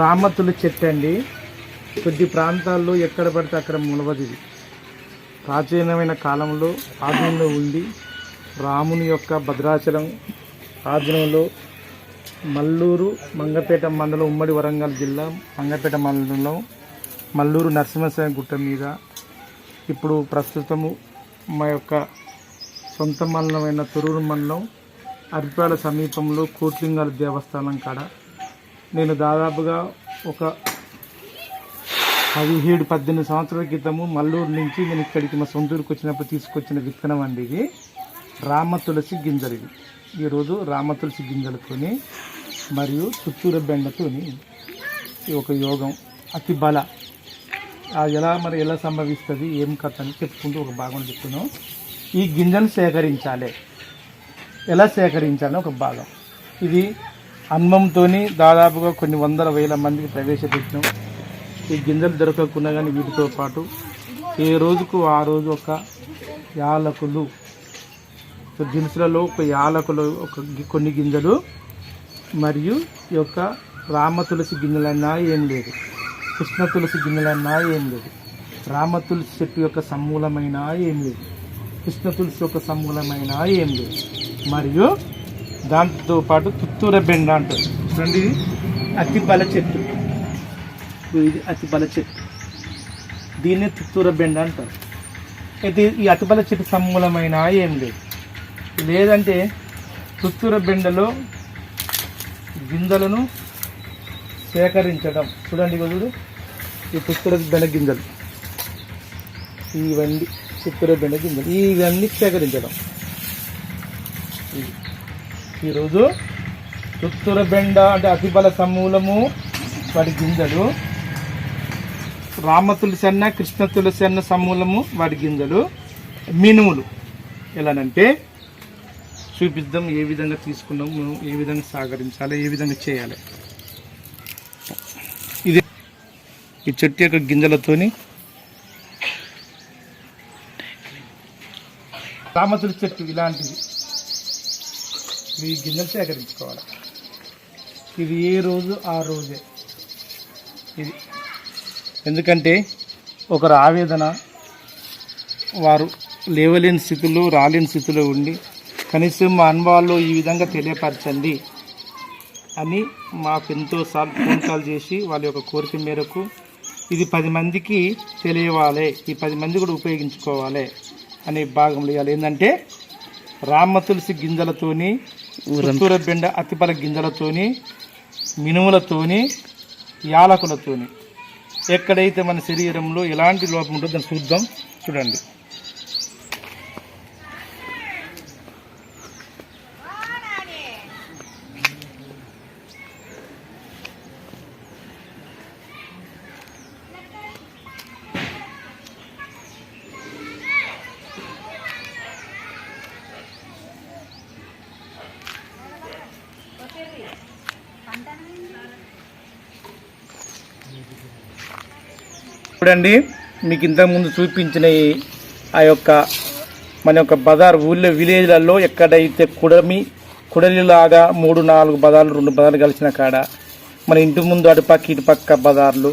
రామతులు చెట్టు అండి కొద్ది ప్రాంతాల్లో ఎక్కడ పడితే అక్కడ ములవది ప్రాచీనమైన కాలంలో ఆధీనంలో ఉండి రాముని యొక్క భద్రాచలం. ఆధీనంలో మల్లూరు మంగపేట మండలం ఉమ్మడి వరంగల్ జిల్లా మంగపేట మండలంలో మల్లూరు నరసింహస్వామి గుట్ట మీద. ఇప్పుడు ప్రస్తుతము మా యొక్క సొంత మండలమైన తొరూరు మండలం అరిపాల సమీపంలో కోట్లింగాల దేవస్థానం కాడ. నేను దాదాపుగా ఒక పదిహేడు పద్దెనిమిది సంవత్సరాల క్రితము మల్లూరు నుంచి నేను ఇక్కడికి మా సొంతూరుకు వచ్చినప్పుడు తీసుకొచ్చిన విత్తనం అండి ఇది. రామ తులసి గింజలు ఇవి. ఈరోజు రామ తులసి గింజలతోని మరియు చుట్టూర బెండతోని ఒక యోగం అతి బల. అది ఎలా మరి ఎలా సంభవిస్తుంది ఏం కథ అని చెప్పుకుంటూ ఒక భాగం చెప్తున్నాం. ఈ గింజను సేకరించాలి. ఎలా సేకరించాలని ఒక భాగం. ఇది అన్నంతో దాదాపుగా కొన్ని వందల వేల మందికి ప్రవేశపెట్టినాం. ఈ గింజలు దొరకకుండా కానీ వీటితో పాటు ఏ రోజుకు ఆ రోజు ఒక యాలకులు దినుసులలో ఒక యాలకులు ఒక కొన్ని గింజలు మరియు ఈ యొక్క రామ తులసి గింజలన్నా ఏం లేదు. కృష్ణ తులసి గింజలన్నా ఏం లేదు. రామ తులసి చెట్టు యొక్క సమూలమైన ఏం లేదు. కృష్ణ తులసి యొక్క సమూలమైన ఏం లేదు. మరియు దాంతో పాటు తుత్తూర బెండ అంటారు. చూడండి ఇది అతి బల చెట్టు. ఇది అతి బల చెట్టు. దీన్నే తుత్తూర బెండ అంటారు. అయితే ఈ అతిబల చెట్టు సమూలమైన ఏం లేదు. లేదంటే తుత్తూర బెండలో గింజలను సేకరించడం. చూడండి ఇగో చూడు. ఈ తుత్తూర బెండ గింజలు. ఇవన్నీ తుత్తూర బెండ గింజలు. ఇవన్నీ సేకరించడం. ఇది. ఈరోజు తుత్తూర బెండ అంటే అతిబల సమూలము వాటి గింజలు. రామ తులసి అన్న కృష్ణ తులసి అన్న సమూలము వాటి గింజలు. మినుములు ఎలానంటే చూపిద్దాం ఏ విధంగా తీసుకున్నాం మనం ఏ విధంగా సాగరించాలి ఏ విధంగా చేయాలి. ఇది ఈ చెట్టు యొక్క గింజలతోని రామతుల చెట్టు ఇలాంటివి ఈ గింజలు సేకరించుకోవాలి. ఇది ఏ రోజు? ఆ రోజే. ఇది. ఎందుకంటే ఒకరు ఆవేదన వారు లేవలేని స్థితిలో రాలేని స్థితిలో ఉండి కనీసం మా అనుభవాల్లో ఈ విధంగా తెలియపరచండి అని మాకు ఎంతోసార్లు ఫోన్ కాల్ చేసి వాళ్ళ యొక్క కోరిక మేరకు ఇది పది మందికి తెలియవాలి ఈ పది మంది కూడా ఉపయోగించుకోవాలి అనే భాగంలో ఇవ్వాలి. ఏంటంటే రామ తులసి గింజలతోని చుట్టూర బెండ అతిపల గింజలతోని మినుములతోని యాలకులతోని. ఎక్కడైతే మన శరీరంలో ఎలాంటి లోపం ఉంటుందో దాన్ని చూద్దాం చూడండి. ఇప్పుడండి మీకు ఇంతకుముందు చూపించిన ఆ యొక్క మన యొక్క బజార్ ఊళ్ళో విలేజ్లలో ఎక్కడైతే కుడమి కుడలిలాగా మూడు నాలుగు బజార్లు రెండు బజార్లు కలిసిన కాడ మన ఇంటి ముందు అటుపక్క ఇటుపక్క బజార్లు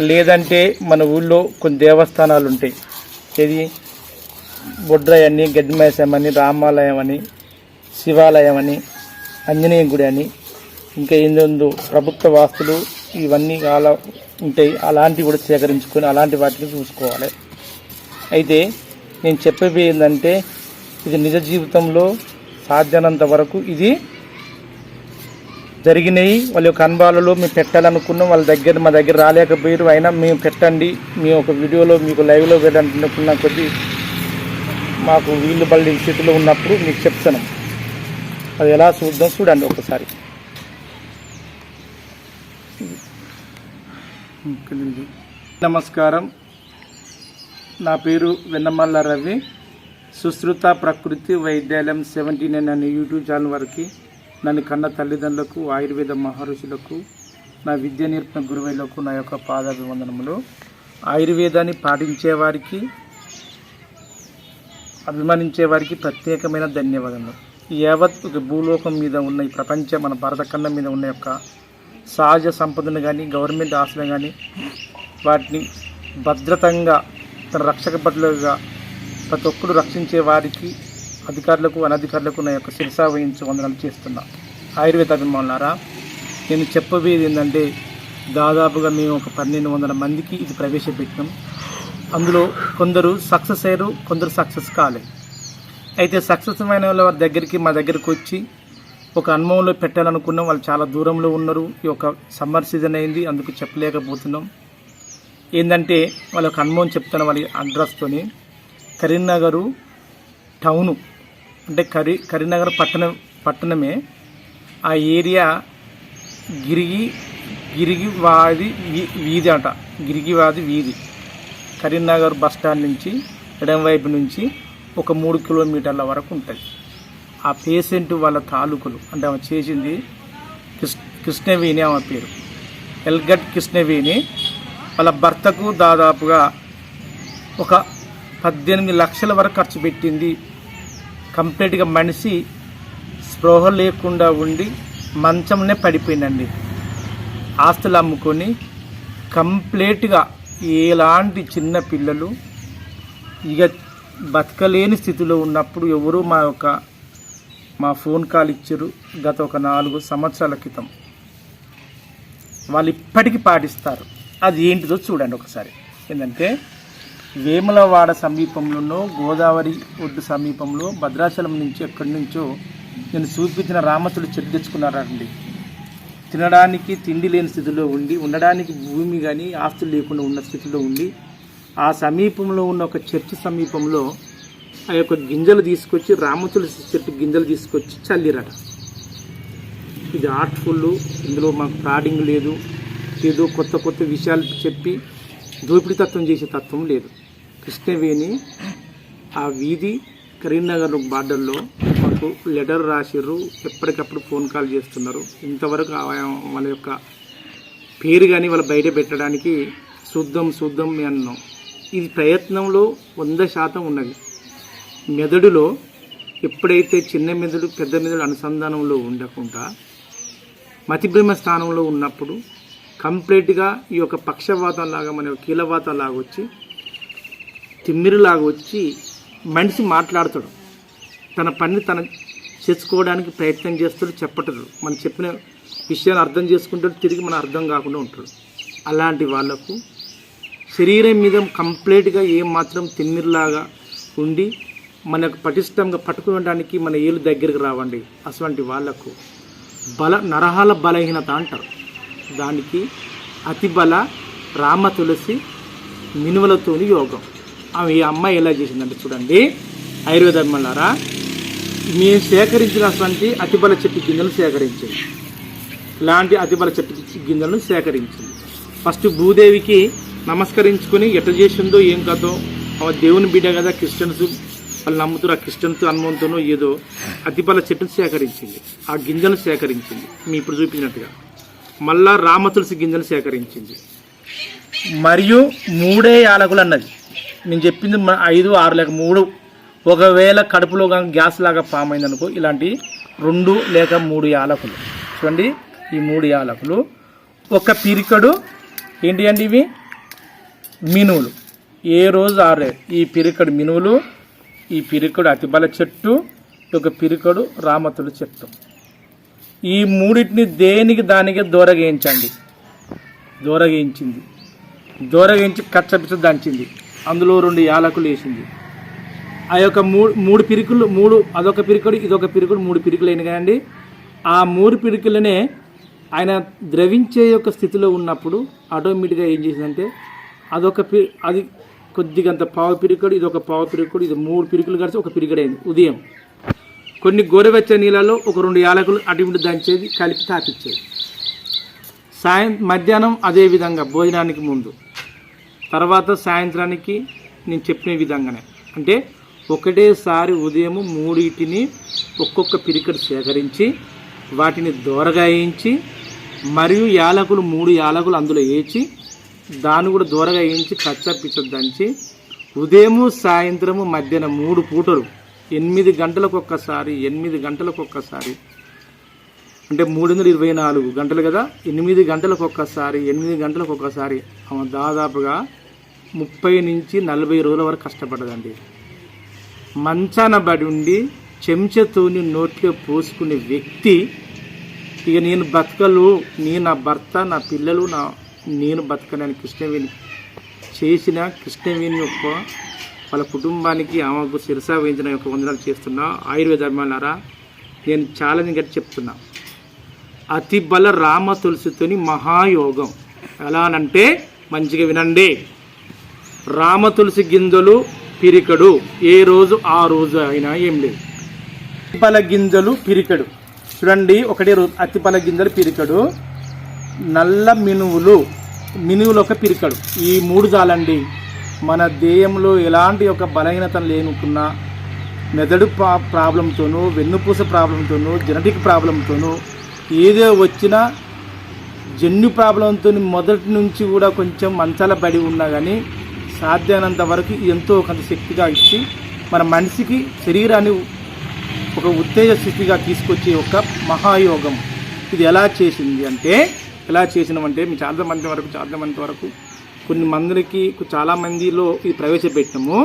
లేదంటే మన ఊళ్ళో కొన్ని దేవస్థానాలు ఉంటాయి. ఇది బొడ్రాయి అని గడ్డిమేసం అని రామాలయం అని శివాలయం అని ఆంజనేయ గుడి అని ఇంకా ఏందో ప్రభుత్వ వాస్తులు ఇవన్నీ చాలా ఉంటాయి అలాంటివి కూడా సేకరించుకొని అలాంటి వాటిని చూసుకోవాలి. అయితే నేను చెప్పేది ఏంటంటే ఇది నిజ జీవితంలో సాధ్యనంత వరకు ఇది జరిగినాయి. వాళ్ళ యొక్క అనుభవాలలో మేము పెట్టాలనుకున్నాం. వాళ్ళ దగ్గర మా దగ్గర రాలేకపోయారు. అయినా మేము పెట్టండి. మీ ఒక వీడియోలో మీకు లైవ్లో వెళ్ళాలనుకున్న కొద్దీ మాకు వీళ్ళు బల్లి స్థితిలో ఉన్నప్పుడు మీకు చెప్తాను. అది ఎలా చూద్దాం చూడండి ఒకసారి. నమస్కారం. నా పేరు వెన్నమల్ల రవి. సుశ్రుత ప్రకృతి వైద్యాలయం సెవెంటీ నైన్ అనే యూట్యూబ్ ఛానల్ వరకు నన్ను కన్న తల్లిదండ్రులకు ఆయుర్వేద మహర్షులకు నా విద్య నేర్పిన గురువులకు నా యొక్క పాదాభివందనములు. ఆయుర్వేదాన్ని పాటించే వారికి అభిమానించే వారికి ప్రత్యేకమైన ధన్యవాదములు. యావత్ భూలోకం మీద ఉన్న ఈ ప్రపంచ మన భరతఖండం మీద ఉన్న యొక్క సహజ సంపదను కానీ గవర్నమెంట్ ఆస్తులను కానీ వాటిని భద్రతంగా తన రక్షక భద్రులుగా ప్రతి ఒక్కరు రక్షించే వారికి అధికారులకు అనధికారులకు నా యొక్క శిరసా వహించి వందనాలు చేస్తున్నా. ఆయుర్వేద అభిమానులారా నేను చెప్పబోయేది ఏంటంటే దాదాపుగా మేము ఒక పన్నెండు వందల మందికి ఇది ప్రవేశపెట్టినాం అందులో కొందరు సక్సెస్ అయ్యారు కొందరు సక్సెస్ కాలేదు. అయితే సక్సెస్ అయిన వాళ్ళ వారి దగ్గరికి మా దగ్గరికి వచ్చి ఒక అనుభవంలో పెట్టాలనుకున్నాం వాళ్ళు చాలా దూరంలో ఉన్నారు. ఈ యొక్క సమ్మర్ సీజన్ అయింది అందుకు చెప్పలేకపోతున్నాం. ఏంటంటే వాళ్ళ ఒక అనుభవం చెప్తాను వాళ్ళ అడ్రస్తోని. కరీంనగరు టౌను అంటే కరీ కరీంనగర్ పట్టణం పట్టణమే. ఆ ఏరియా గిరిగి గిరిగివాది వీ- వీధి అంట. గిరిగివాది వీధి. కరీంనగర్ బస్ స్టాండ్ నుంచి ఎడమవైపు నుంచి ఒక మూడు కిలోమీటర్ల వరకు ఉంటుంది. ఆ పేషెంట్ వాళ్ళ తాలూకులు. అంటే ఆమె చేసింది కృష్ణ కృష్ణవేణి ఆమె పేరు. ఎల్గట్ కృష్ణవేణి వాళ్ళ భర్తకు దాదాపుగా ఒక పద్దెనిమిది లక్షల వరకు ఖర్చు పెట్టింది. కంప్లీట్గా మనిషి స్పృహ లేకుండా ఉండి మంచంనే పడిపోయిందండి. ఆస్తులు అమ్ముకొని కంప్లీట్గా ఎలాంటి చిన్న పిల్లలు ఇక బతకలేని స్థితిలో ఉన్నప్పుడు ఎవరు మా యొక్క మా ఫోన్ కాల్ ఇచ్చారు గత ఒక నాలుగు సంవత్సరాల క్రితం. వాళ్ళు ఇప్పటికీ పాటిస్తారు. అది ఏంటిదో చూడండి ఒకసారి. ఏంటంటే వేములవాడ సమీపంలోనో గోదావరి ఒడ్డు సమీపంలో భద్రాచలం నుంచి ఎక్కడి నుంచో నేను చూపించిన రామతుడు చెట్టు తెచ్చుకున్నారండి. తినడానికి తిండి లేని స్థితిలో ఉండి ఉండడానికి భూమి కానీ ఆస్తులు లేకుండా ఉన్న స్థితిలో ఉండి ఆ సమీపంలో ఉన్న ఒక చర్చి సమీపంలో ఆ యొక్క గింజలు తీసుకొచ్చి రామతులసి చెట్టు గింజలు తీసుకొచ్చి చల్లిరట. ఇది ఆర్ట్ఫుల్ ఇందులో మాకు ఫ్రాడింగ్ లేదు. ఏదో కొత్త కొత్త విషయాలు చెప్పి దోపిడీ తత్వం చేసే తత్వం లేదు. కృష్ణవేణి ఆ వీధి కరీంనగర్ బార్డర్లో మాకు లెటర్ రాసిర్రు. ఎప్పటికప్పుడు ఫోన్ కాల్ చేస్తున్నారు. ఇంతవరకు వాళ్ళ యొక్క పేరు కానీ వాళ్ళు బయట పెట్టడానికి చూద్దాం చూద్దాం అన్నాం. ఇది ప్రయత్నంలో వంద శాతం ఉన్నది. మెదడులో ఎప్పుడైతే చిన్న మెదడు పెద్ద మెదడు అనుసంధానంలో ఉండకుండా మతిభ్రమ స్థానంలో ఉన్నప్పుడు కంప్లీట్గా ఈ యొక్క పక్షవాతం లాగా మన కీలవాతం లాగా వచ్చి తిమ్మిరిలాగా వచ్చి మనిషి మాట్లాడతాడు. తన పని తన చేసుకోవడానికి ప్రయత్నం చేస్తాడు చెప్పటడు. మనం చెప్పిన విషయాన్ని అర్థం చేసుకుంటాడు తిరిగి మన అర్థం కాకుండా ఉంటాడు. అలాంటి వాళ్ళకు శరీరం మీద కంప్లీట్గా ఏం మాత్రం తిమ్మిరిలాగా ఉండి మనకు పటిష్టంగా పట్టుకోవడానికి మన ఏళ్ళు దగ్గరికి రావండి. అటువంటి వాళ్ళకు బల నరహాల బలహీనత అంటారు. దానికి అతి బల రామ తులసి మినువలతోని యోగం. ఆమె ఈ అమ్మాయి ఎలా చేసిందంటే చూడండి. ఆయుర్వేద మళ్ళారా మేము సేకరించినటువంటి అతిబల చెట్టు గింజలు సేకరించింది. ఇలాంటి అతిబల చెట్టు గింజలను సేకరించింది. ఫస్ట్ భూదేవికి నమస్కరించుకొని ఎట చేసిందో ఏం కదో ఆమె దేవుని బిడ్డ కదా క్రిస్టియన్స్ వాళ్ళు నమ్ముతున్న ఆ క్రిస్టియన్స్ ఏదో అతిపల్ల చెట్టును సేకరించింది. ఆ గింజలు సేకరించింది. మీ ఇప్పుడు చూపించినట్టుగా. మళ్ళా రామ తులసి గింజలు సేకరించింది. మరియు మూడే యాలకులు అన్నది. నేను చెప్పింది మ- ఐదు ఆరు లేక మూడు. ఒకవేళ కడుపులో గ్యాస్ లాగా ఫామ్ అయిందనుకో ఇలాంటి రెండు లేక మూడు యాలకులు. చూడండి ఈ మూడు యాలకులు. ఒక పిరికడు ఏంటి అండి ఇవి? మినువులు. ఏ రోజు ఆరే ఈ పిరికడు మినువులు ఈ పిరికడు అతిబల చెట్టు ఒక పిరికడు రామతుల చెట్టు. ఈ మూడింటిని దేనికి దానికి దూరగించండి దూరగించింది దూరగించి కచ్చపిచ్చ దంచింది. అందులో రెండు యాలకులు వేసింది. ఆ యొక్క మూడు మూడు పిరికులు మూడు అదొక పిరికడు ఇదొక పిరికడు మూడు పిరికులు అయిన కదండి. ఆ మూడు పిరికులనే ఆయన ద్రవించే యొక్క స్థితిలో ఉన్నప్పుడు ఆటోమేటిక్గా ఏం చేసిందంటే అదొక పి అది కొద్దిగంత పావు పిరికడు ఇది ఒక పావు పిరికడు ఇది మూడు పిరికులు కలిసి ఒక పిరికడైంది అయింది ఉదయం. కొన్ని గోరువెచ్చని నీళ్ళలో ఒక రెండు యాలకులు అటు ఇటు దంచేది కలిపి తాపించేది సాయం మధ్యాహ్నం అదే విధంగా భోజనానికి ముందు. తర్వాత సాయంత్రానికి నేను చెప్పిన విధంగానే. అంటే ఒకటేసారి ఉదయం మూడింటిని ఒక్కొక్క పిరికడు సేకరించి వాటిని దోరగాయించి మరియు యాలకులు మూడు యాలకులు అందులో వేచి దాన్ని కూడా దూరగా వేయించి కచ్చా పిచ్చ దంచి ఉదయము సాయంత్రము మధ్యాహ్నం మూడు పూటలు ఎనిమిది గంటలకు ఒక్కసారి ఎనిమిది గంటలకు ఒక్కసారి అంటే మూడు వందల ఇరవై నాలుగు గంటలు కదా ఎనిమిది గంటలకు ఒక్కసారి ఎనిమిది గంటలకు ఒక్కసారి ఆమె దాదాపుగా ముప్పై నుంచి నలభై రోజుల వరకు కష్టపడదండి మంచాన బడి ఉండి చెంచతోని నోట్లో పోసుకునే వ్యక్తి ఇక నేను బతకలు నీ నా భర్త నా పిల్లలు నా నేను బతకడానికి కృష్ణవేణి. చేసిన కృష్ణవేణి యొక్క వాళ్ళ కుటుంబానికి ఆమెకు శిరసా వహించిన యొక్క వందనాలు చేస్తున్నా. ఆయుర్వేద అభిమానులారా నేను ఛాలెంజ్ గట్టి చెప్తున్నా. అతి బల రామ తులసితోని మహాయోగం. ఎలా అనంటే మంచిగా వినండి. రామ తులసి గింజలు పిరికడు. ఏ రోజు ఆ రోజు అయినా ఏం లేదు. అతిపల గింజలు పిరికడు. చూడండి ఒకటే రోజు అతిపల గింజలు పిరికడు. నల్ల మినువులు మినువులు ఒక పిరికడు. ఈ మూడు చాలండి. మన దేహంలో ఎలాంటి ఒక బలహీనత లేనుకున్నా మెదడు ప్రా ప్రాబ్లంతోనూ వెన్నుపూస ప్రాబ్లంతోనూ జెనటిక్ ప్రాబ్లంతోనూ ఏదో వచ్చినా జన్యు ప్రాబ్లంతో మొదటి నుంచి కూడా కొంచెం మంచాల పడి ఉన్నా కానీ సాధ్యమైనంత వరకు ఎంతో కొంత శక్తిగా ఇచ్చి మన మనిషికి శరీరాన్ని ఒక ఉత్తేజ స్థితిగా తీసుకొచ్చే ఒక మహాయోగం. ఇది ఎలా చేసింది అంటే ఎలా చేసినామంటే మీ చాలా మంది వరకు చాలా మంది వరకు కొన్ని మందికి చాలా మందిలో ఇది ప్రవేశపెట్టినాము.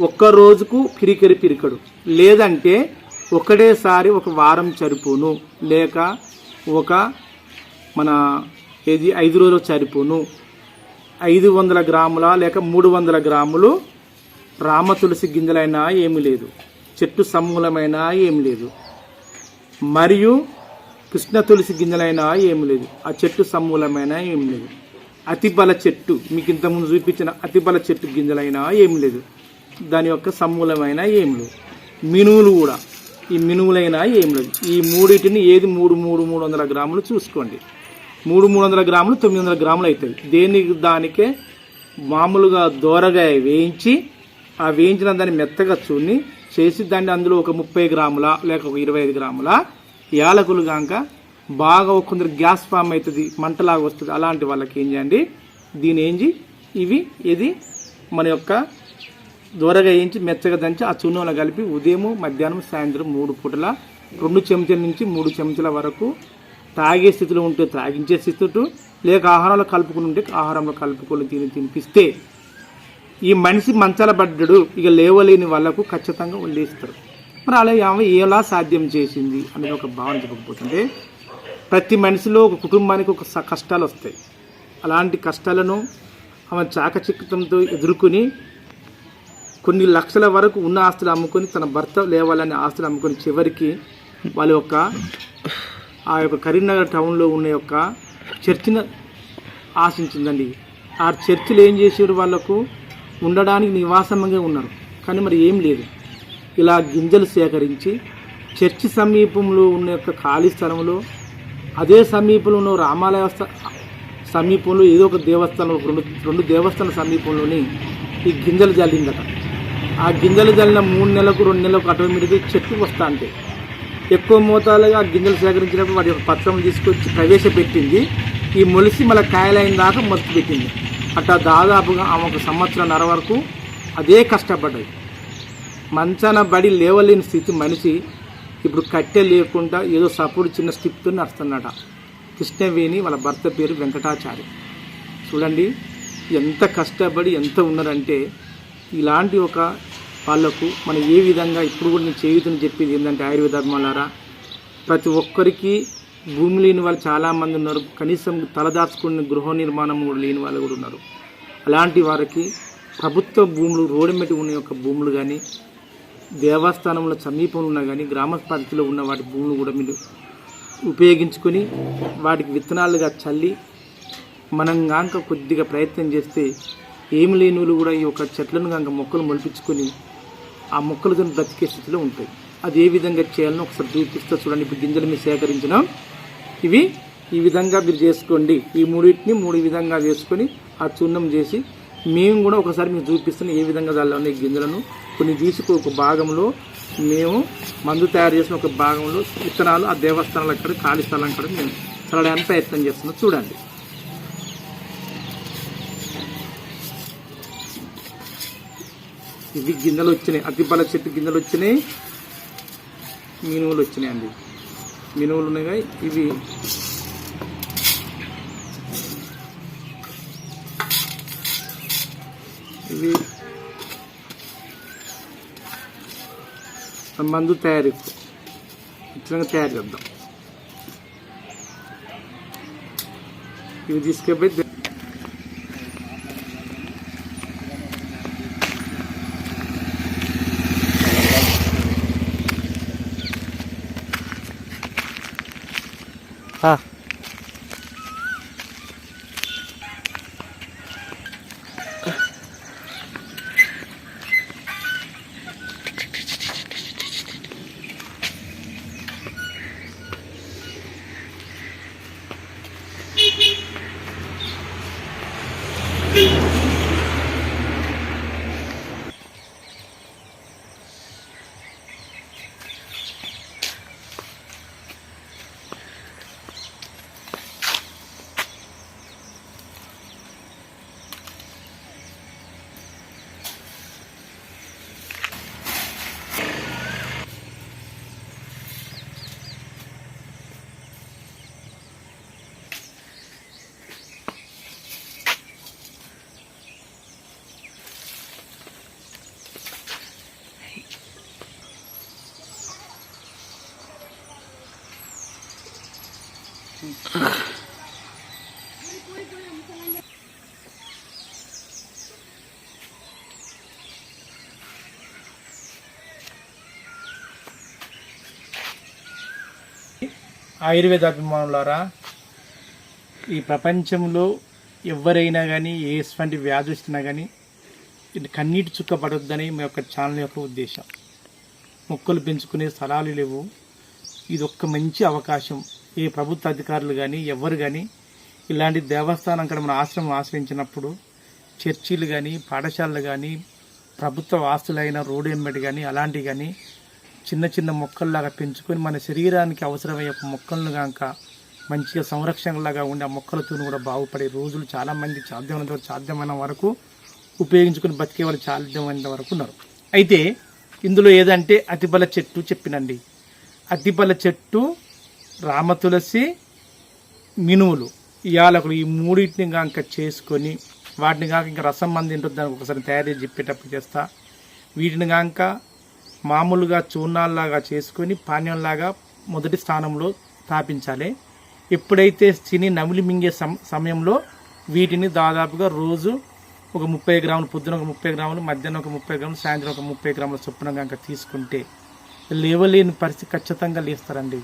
ఒక్క రోజుకు పిరికరి పిరికడు. లేదంటే ఒకటేసారి ఒక వారం చరిపోను లేక ఒక మన ఏది ఐదు రోజులు సరిపోను. ఐదు వందల గ్రాముల లేక మూడు వందల గ్రాములు రామ తులసి గింజలైనా ఏమీ లేదు. చెట్టు సమూలమైనా ఏమి లేదు. మరియు కృష్ణ తులసి గింజలైనా ఏమి లేదు. ఆ చెట్టు సమూలమైనా ఏమి లేదు. అతిబల చెట్టు మీకు ఇంతకుముందు చూపించిన అతిబల చెట్టు గింజలైనా ఏమి లేదు. దాని యొక్క సమూలమైన ఏమి లేదు. మినువులు కూడా ఈ మినువులైనా ఏం లేదు. ఈ మూడింటిని ఏది మూడు మూడు మూడు వందల గ్రాములు చూసుకోండి. మూడు మూడు వందల గ్రాములు తొమ్మిది వందల గ్రాములు అవుతాయి. దేనికి దానికే మామూలుగా దోరగా వేయించి ఆ వేయించిన దాన్ని మెత్తగా చూని చేసి దాన్ని అందులో ఒక ముప్పై గ్రాముల లేక ఒక ఇరవై ఐదు గ్రాముల యాలకులు కాక బాగా కొందరు గ్యాస్ ఫామ్ అవుతుంది మంటలాగా వస్తుంది అలాంటి వాళ్ళకి ఏం చేయండి? దీని ఏంచి ఇవి ఇది మన యొక్క దూరగా వేయించి మెత్తగా దంచి ఆ చున్నంలో కలిపి ఉదయం మధ్యాహ్నం సాయంత్రం మూడు పూటల రెండు చెంచాల నుంచి మూడు చెంచాల వరకు తాగే స్థితిలో ఉంటే తాగించే స్థితితో లేక ఆహారంలో కలుపుకుని ఉంటే ఆహారంలో కలుపుకొని తిని తినిపిస్తే ఈ మనిషి మంచాల పడ్డాడు ఇక లేవలేని వాళ్ళకు ఖచ్చితంగా వదిలేస్తారు మరి అలా ఆమె ఎలా సాధ్యం చేసింది అనేది ఒక భావన చెప్పకపోతుంటే ప్రతి మనిషిలో ఒక కుటుంబానికి ఒక కష్టాలు వస్తాయి. అలాంటి కష్టాలను ఆమె చాకచక్యంతో ఎదుర్కొని కొన్ని లక్షల వరకు ఉన్న ఆస్తులు అమ్ముకొని తన భర్త లేవాలని ఆస్తులు అమ్ముకొని చివరికి వాళ్ళ యొక్క ఆ యొక్క కరీంనగర్ టౌన్లో ఉన్న యొక్క చర్చిని ఆశించిందండి. ఆ చర్చిలు ఏం చేసారు వాళ్ళకు ఉండడానికి నివాసంగా ఉన్నారు. కానీ మరి ఏం లేదు. ఇలా గింజలు సేకరించి చర్చి సమీపంలో ఉన్న యొక్క ఖాళీ స్థలంలో అదే సమీపంలో ఉన్న రామాలయ సమీపంలో ఏదో ఒక దేవస్థానం రెండు రెండు దేవస్థాన సమీపంలోని ఈ గింజలు జల్లిందట. ఆ గింజలు జల్లిన మూడు నెలలకు రెండు నెలలకు ఆటోమేటిక్గా చెట్లు వస్తా అంటే ఎక్కువ మోతాదుగా ఆ గింజలు సేకరించినప్పుడు వాటి యొక్క పత్రం తీసుకొచ్చి ప్రవేశపెట్టింది. ఈ మొలిసి మళ్ళీ కాయలైన దాకా మొత్తం పెట్టింది. అట్లా దాదాపుగా ఆమె ఒక సంవత్సరంన్నర వరకు అదే కష్టపడ్డది. మంచాన బడి లేవలేని స్థితి మనిషి ఇప్పుడు కట్టె లేకుండా ఏదో సపోర్ట్ చిన్న స్టిప్తో నడుస్తున్నాడ కృష్ణవేణి వాళ్ళ భర్త పేరు వెంకటాచారి. చూడండి ఎంత కష్టపడి ఎంత ఉన్నారంటే ఇలాంటి ఒక వాళ్ళకు మనం ఏ విధంగా ఇప్పుడు కూడా నేను చేయుదని చెప్పేది ఏంటంటే ఆయుర్వేదర్మాలారా ప్రతి ఒక్కరికి భూమి లేని వాళ్ళు చాలామంది ఉన్నారు. కనీసం తలదాచుకుని గృహ నిర్మాణం కూడా లేని వాళ్ళు కూడా ఉన్నారు. అలాంటి వారికి ప్రభుత్వ భూములు రోడ్డు ఉన్న యొక్క భూములు కానీ దేవస్థానంలో సమీపంలో ఉన్నా కానీ గ్రామ పరిధిలో ఉన్న వాటి భూములు కూడా మీరు ఉపయోగించుకొని వాటికి విత్తనాలుగా చల్లి మనం గాంక కొద్దిగా ప్రయత్నం చేస్తే ఏమి లేని వాళ్ళు కూడా ఈ యొక్క చెట్లను కనుక మొక్కలు మొలిపించుకొని ఆ మొక్కలతో బ్రతికే స్థితిలో ఉంటాయి. అది ఏ విధంగా చేయాలని ఒకసారి చూపిస్తా చూడండి. ఇప్పుడు గింజలు మీరు సేకరించిన ఇవి ఈ విధంగా మీరు చేసుకోండి. ఈ మూడింటిని మూడు విధంగా చేసుకొని ఆ చూర్ణం చేసి మేము కూడా ఒకసారి మీకు చూపిస్తున్న ఏ విధంగా దానిలో ఉన్న గింజలను. కొన్ని తీసుకు ఒక భాగంలో మేము మందు తయారు చేసిన ఒక భాగంలో విత్తనాలు ఆ దేవస్థానాలు అక్కడ ఖాళీ స్థలం అక్కడ మేము చల్లడానికి ప్రయత్నం చేస్తున్నాం. చూడండి. ఇవి గింజలు వచ్చినాయి. అతిబల చెట్టు గింజలు వచ్చినాయి. మినుములు వచ్చినాయండి. మినువులు ఉన్నాయి. ఇవి ఇది మందు తయారీ ఇచ్చినాక తయారు చేద్దాం. ఇవి తీసుకెళ్ళి ఆయుర్వేద అభిమానులారా ఈ ప్రపంచంలో ఎవరైనా కానీ ఏ ఎటువంటి వ్యాధి వచ్చినా కానీ ఇది కన్నీటి చుక్క పడొద్దని మీ యొక్క ఛానల్ యొక్క ఉద్దేశం. మొక్కలు పెంచుకునే స్థలాలు లేవు. ఇది ఒక్క మంచి అవకాశం. ఏ ప్రభుత్వ అధికారులు కానీ ఎవరు కానీ ఇలాంటి దేవస్థానం అక్కడ మన ఆశ్రమం ఆశ్రయించినప్పుడు చర్చిలు కానీ పాఠశాలలు కానీ ప్రభుత్వ ఆస్తులైన రోడ్డు ఎమ్మటి కానీ అలాంటివి కానీ చిన్న చిన్న మొక్కల్లాగా పెంచుకొని మన శరీరానికి అవసరమయ్యే మొక్కలను కాక మంచిగా సంరక్షణలాగా ఉండే ఆ మొక్కలతో కూడా బాగుపడే రోజులు చాలామంది సాధ్యమైనంత సాధ్యమైన వరకు ఉపయోగించుకొని బతికే వాళ్ళు సాధ్యమైనంత వరకు ఉన్నారు. అయితే ఇందులో ఏదంటే అతిబల చెట్టు చెప్పినండి. అతిబల చెట్టు రామ తులసి మినువులు ఈ యాలకులు ఈ మూడింటిని కాక చేసుకొని వాటిని కాక ఇంకా రసం మంది ఉంటుంది దానికి ఒకసారి తయారు చేసి చెప్పేటప్పుడు చేస్తా. వీటిని కాక మామూలుగా చూర్ణాల్లాగా చేసుకొని పానీయంలాగా మొదటి స్థానంలో స్థాపించాలి. ఎప్పుడైతే చిని నమిలి మింగే సమ సమయంలో వీటిని దాదాపుగా రోజు ఒక ముప్పై గ్రాములు పొద్దున ఒక ముప్పై గ్రాములు మధ్యాహ్నం ఒక ముప్పై గ్రాములు సాయంత్రం ఒక ముప్పై గ్రాముల చొప్పున కనుక తీసుకుంటే లేవలేని పరిస్థితి ఖచ్చితంగా లేస్తారండి.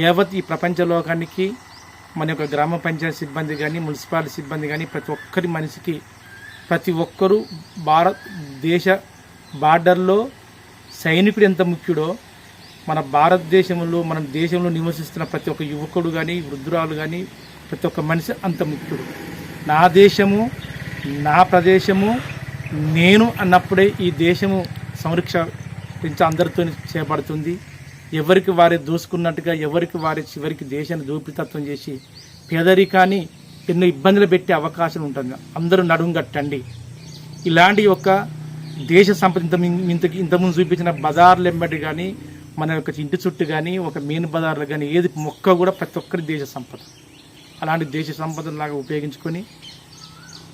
యావత్ ఈ ప్రపంచ లోకానికి మన యొక్క గ్రామ పంచాయతీ సిబ్బంది కానీ మున్సిపాలిటీ సిబ్బంది కానీ ప్రతి ఒక్కరి మనిషికి ప్రతి ఒక్కరూ భారతదేశ బార్డర్లో సైనికుడు ఎంత ముఖ్యుడో మన భారతదేశంలో మన దేశంలో నివసిస్తున్న ప్రతి ఒక్క యువకుడు కానీ వృద్ధురాలు కానీ ప్రతి ఒక్క మనిషి అంత ముఖ్యుడు. నా దేశము నా ప్రదేశము నేను అన్నప్పుడే ఈ దేశము సంరక్షించ అందరితో చేపడుతుంది. ఎవరికి వారే దూసుకున్నట్టుగా ఎవరికి వారి చివరికి దేశాన్ని దోపితత్వం చేసి పేదరికాన్ని ఎన్నో ఇబ్బందులు పెట్టే అవకాశం ఉంటుంది అందరూ నడుము కట్టండి. ఇలాంటి యొక్క దేశ సంపద ఇంత మిం- ఇంత ఇంతకుముందు చూపించిన బజార్లు ఎంబడి కానీ మన యొక్క ఇంటి చుట్టూ కానీ ఒక మెయిన్ బజార్లు కానీ ఏది మొక్క కూడా ప్రతి ఒక్కరి దేశ సంపద. అలాంటి దేశ సంపదలాగా ఉపయోగించుకొని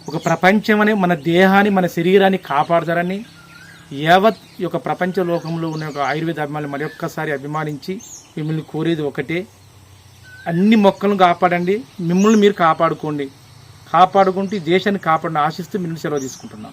ఒక ప్రపంచం అనే మన దేహాన్ని మన శరీరాన్ని కాపాడతారని యావత్ యొక్క ప్రపంచ లోకంలో ఉన్న ఒక ఆయుర్వేద అభిమానులు మరొక్కసారి అభిమానించి మిమ్మల్ని కోరేది ఒకటే. అన్ని మొక్కలను కాపాడండి మిమ్మల్ని మీరు కాపాడుకోండి. కాపాడుకుంటూ దేశాన్ని కాపాడిన ఆశిస్తూ మిమ్మల్ని సెలవు తీసుకుంటున్నాం.